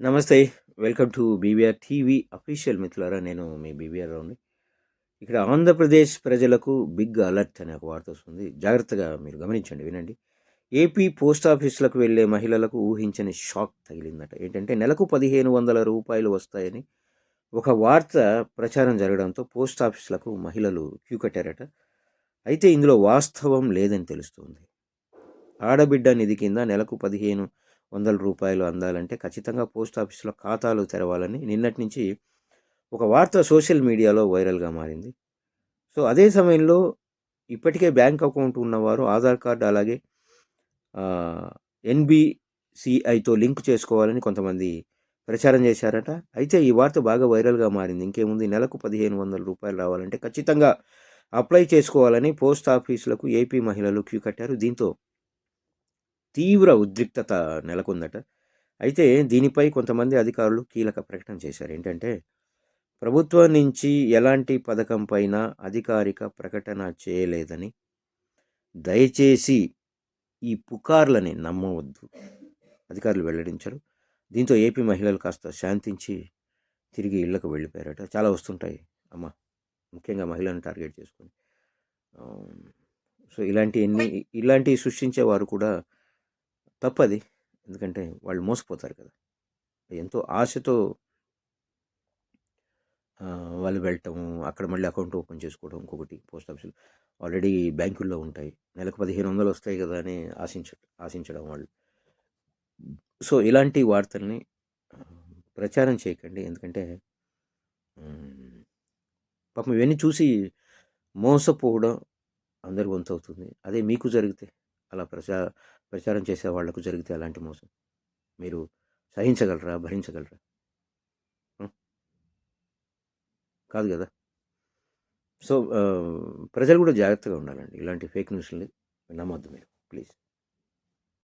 నమస్తే welcome to BVR TV official మిత్రులారా నేను మీ బీవీఆర్ రావుని ఇక్కడ ఆంధ్రప్రదేశ్ ప్రజలకు బిగ్ అలర్ట్ అనే ఒక వార్త వస్తుంది. జాగ్రత్తగా మీరు గమనించండి వినండి. ఏపీ పోస్ట్ ఆఫీసులకు వెళ్ళే మహిళలకు ఊహించని షాక్ తగిలిందట. ఏంటంటే నెలకు పదిహేను వందల రూపాయలు వస్తాయని ఒక వార్త ప్రచారం జరగడంతో పోస్ట్ ఆఫీసులకు మహిళలు క్యూ కట్టారట. అయితే ఇందులో వాస్తవం లేదని తెలుస్తుంది. ఆడబిడ్డ నిధి కింద నెలకు పదిహేను వందల రూపాయలు అందాలంటే ఖచ్చితంగా పోస్ట్ ఆఫీసులో ఖాతాలు తెరవాలని నిన్నటి నుంచి ఒక వార్త సోషల్ మీడియాలో వైరల్గా మారింది. సో అదే సమయంలో ఇప్పటికే బ్యాంక్ అకౌంట్ ఉన్నవారు ఆధార్ కార్డు అలాగే ఎన్బిసిఐతో లింక్ చేసుకోవాలని కొంతమంది ప్రచారం చేశారట. అయితే ఈ వార్త బాగా వైరల్గా మారింది. ఇంకేముంది? నెలకు పదిహేను వందల రూపాయలు రావాలంటే ఖచ్చితంగా అప్లై చేసుకోవాలని పోస్ట్ ఆఫీసులకు ఏపీ మహిళలు క్యూ కట్టారు. దీంతో తీవ్ర ఉద్రిక్తత నెలకొందట. అయితే దీనిపై కొంతమంది అధికారులు కీలక ప్రకటన చేశారు. ఏంటంటే ప్రభుత్వం నుంచి ఎలాంటి పథకం పైన అధికారిక ప్రకటన చేయలేదని దయచేసి ఈ పుకార్లని నమ్మవద్దు. అధికారులు వెల్లడించారు. దీంతో ఏపీ మహిళలు కాస్త శాంతించి తిరిగి ఇళ్ళకు వెళ్ళిపోయారట. చాలా వస్తుంటాయి. అమ్మ ముఖ్యంగా మహిళలను టార్గెట్ చేసుకొని. సో ఇలాంటి ఎన్ని ఇలాంటివి సృష్టించే వారు కూడా తప్పది. ఎందుకంటే వాళ్ళు మోసపోతారు కదా. ఎంతో ఆశతో వాళ్ళు వెళ్ళటం అక్కడ మళ్ళీ అకౌంట్ ఓపెన్ చేసుకోవడం ఇంకొకటి పోస్ట్ ఆఫీసులు ఆల్రెడీ బ్యాంకుల్లో ఉంటాయి. నెలకు పదిహేను వందలు వస్తాయి కదా అని ఆశించ ఆశించడం వాళ్ళు. సో ఇలాంటి వార్తల్ని ప్రచారం చేయకండి. ఎందుకంటే పాపం ఇవన్నీ చూసి మోసపోవడం అందరి వంతు అవుతుంది. అదే మీకు జరిగితే అలా ప్రచా ప్రచారం చేసే వాళ్ళకు జరిగితే అలాంటి మోసం? మీరు సహించగలరా? భరించగలరా? కాదు కదా? సో ప్రజలు కూడా జాగ్రత్తగా ఉండాలండి. ఇలాంటి ఫేక్ న్యూస్ని నమ్మొద్దు మీరు. ప్లీజ్.